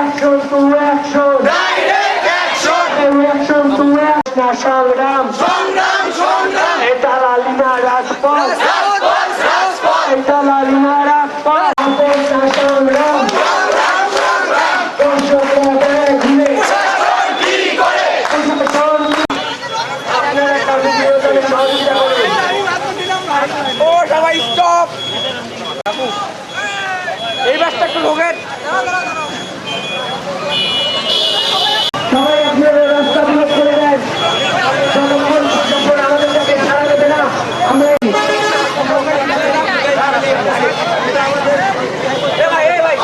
Action to action direct action action to action সংগ্রাম সংগ্রাম সংগ্রাম এটা লালিনা রাজপথ রাজপথ রাজপথ এটা লালিনা রাজপথ সংগ্রাম ও সবাই স্টপ এই বাসটা একটু ঢোকেন সবাই আপনারা রাস্তা ব্লক করে দেন যতক্ষণ যখন আমাদের কাছে ছাড়া দেবে না আমরা এ ভাই এ ভাই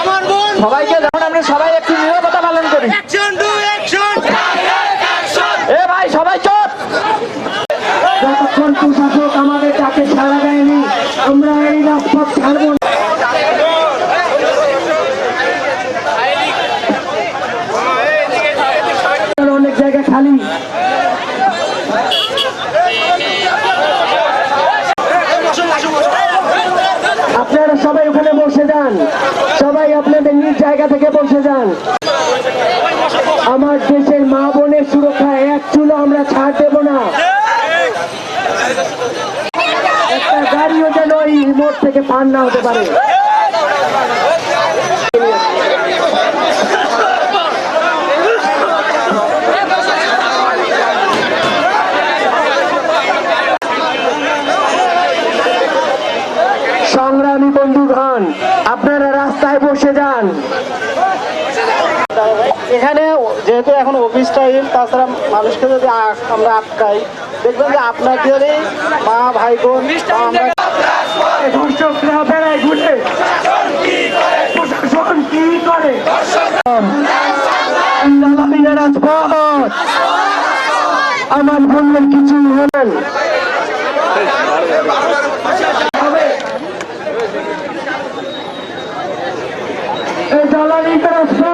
আমার বোন সবাইকে যখন আমরা সবাই একটু নিরাপত্তা পালন করি action to action direct action এ ভাই সবাই চোখ যতক্ষণ প্রশাসক আমাদের তাকে ছাড়া দেয়নি আমরা এই রাজপথ ছাড়বো অনেক জায়গা খালি আপনারা সবাই ওখানে বসে যান। সবাই আপনাদের নিজ জায়গা থেকে বসে যান। আমার দেশের মা বোনের সুরক্ষা এক চুলো আমরা ছাড় দেব না। একটা গাড়িও যেন এই মোড় থেকে পার না হতে পারে। সংগ্রামী বন্ধুগণ রাস্তায় এখানে যেহেতু এখন অফিস টাইম তাছাড়া মানুষকে যদি আমরা আটকাই দেখবেন যে আপনাদেরই মা ভাই বোন ধর্ষকরা বেড়ায় ঘুরে প্রশাসন কি করে? আমার বোনের কিছু হলেন। Internacional.